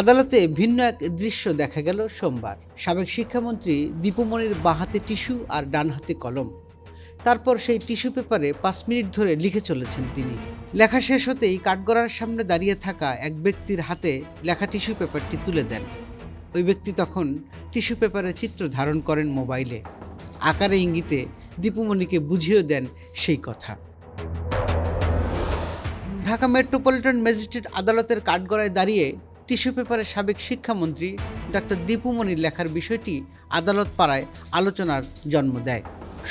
আদালতে ভিন্ন এক দৃশ্য দেখা গেল সোমবার। সাবেক শিক্ষামন্ত্রী দীপুমণির বাঁ হাতে টিস্যু আর ডান হাতে কলম। তারপর সেই টিস্যু পেপারে পাঁচ মিনিট ধরে লিখে চলেছেন তিনি। লেখা শেষ হতেই কাঠগড়ার সামনে দাঁড়িয়ে থাকা এক ব্যক্তির হাতে লেখা টিস্যু পেপারটি তুলে দেন। ওই ব্যক্তি তখন টিস্যু পেপারে চিত্র ধারণ করেন মোবাইলে। আকারে ইঙ্গিতে দীপুমণিকে বুঝিয়েও দেন সেই কথা। ঢাকা মেট্রোপলিটন ম্যাজিস্ট্রেট আদালতের কাঠগড়ায় দাঁড়িয়ে টিস্যু পেপারের সাবেক শিক্ষামন্ত্রী ডক্টর দীপুমণির লেখার বিষয়টি আদালত পাড়ায় আলোচনার জন্ম দেয়।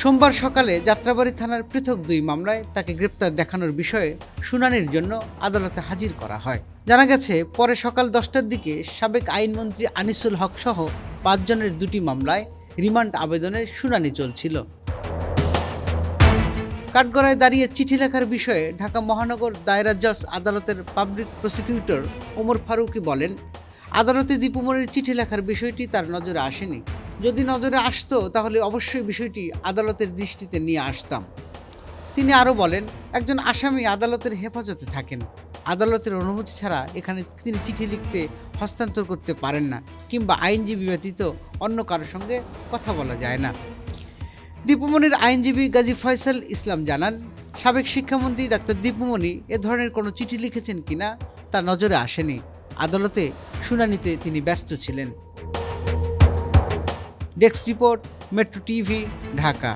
সোমবার সকালে যাত্রাবাড়ি থানার পৃথক দুই মামলায় তাকে গ্রেপ্তার দেখানোর বিষয়ে শুনানির জন্য আদালতে হাজির করা হয়। জানা গেছে, পরে সকাল দশটার দিকে সাবেক আইনমন্ত্রী আনিসুল হক সহ পাঁচজনের দুটি মামলায় রিমান্ড আবেদনের শুনানি চলছিল। কাঠগড়ায় দাঁড়িয়ে চিঠি লেখার বিষয়ে ঢাকা মহানগর দায়রা জজ আদালতের পাবলিক প্রসিকিউটর ওমর ফারুকি বলেন, আদালতে দীপুমণির চিঠি লেখার বিষয়টি তার নজরে আসেনি। যদি নজরে আসতো, তাহলে অবশ্যই বিষয়টি আদালতের দৃষ্টিতে নিয়ে আসতাম। তিনি আরও বলেন, একজন আসামি আদালতের হেফাজতে থাকেন। আদালতের অনুমতি ছাড়া এখানে তিনি চিঠি লিখতে হস্তান্তর করতে পারেন না, কিংবা আইনজীবী ব্যতীত অন্য কারোর সঙ্গে কথা বলা যায় না। দীপুমণির আইনজীবী গাজী ফয়সাল ইসলাম জানান, সাবেক শিক্ষামন্ত্রী ডাক্তার দীপুমণি এ ধরনের কোনো চিঠি লিখেছেন কিনা তা নজরে আসেনি। আদালতে শুনানিতে তিনি ব্যস্ত ছিলেন। Desk report, metro TV, Dhaka.